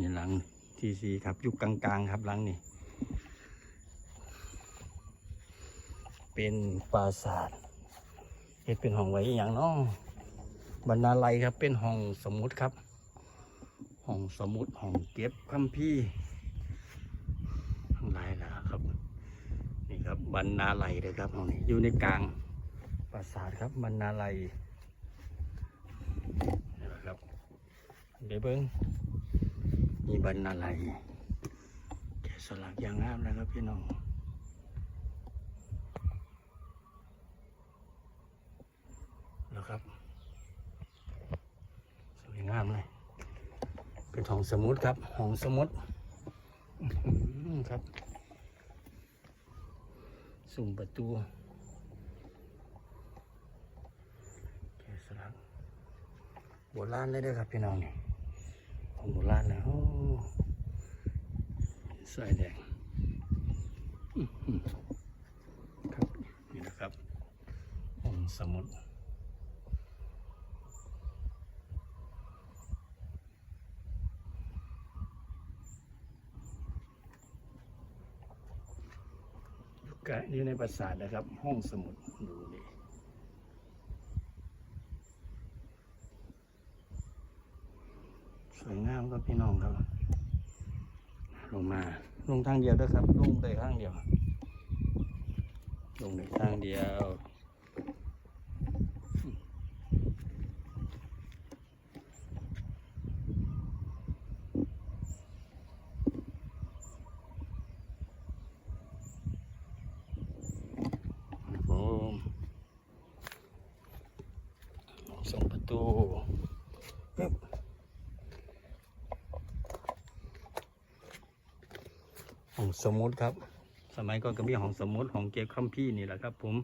นี่หลังทีซีครับยุคกลางๆ ครับหลังนี่เป็นปราสาทเฮ็ดเป็นห้องไว้อย่างเน้องบรรณาลัยครับเป็นห้องสมุดครับห้องสมุดห้องเก็บคัมภีร์ทั้งหลายแหละครับนี่ครับบรรณาลัยเลยครับห้องนี้อยู่ในกลางปราสาทครับบรรณาลัยนี่ครับเดี๋ยวเบิ้ง มีบรรณาลัยแกะสลักอย่างงามนะครับพี่น้องแล้วครับ สวยงามเลย เป็นห้องสมุดครับห้องสมุดครับ สุ่มประตูแกะสลักโบราณเลยเด้อครับพี่น้องเนี่ย ของโบราณนะโอ้สายแดงครับนี่นะครับห้องสมุดกะอยู่ในปราสาทนะครับ ห้องสมุดดูนี่ สวยงามครับพี่น้องครับ ลงมา ลงทางเดียวด้วยครับ ลงไปข้างเดียว ลงในทางเดียวครับผมส่งประตูปึ๊บ หองสมุดครับ สมัยก่อนก็มีหองสมุดห้องเก็บคัมพี่นี่แหละครับ ผม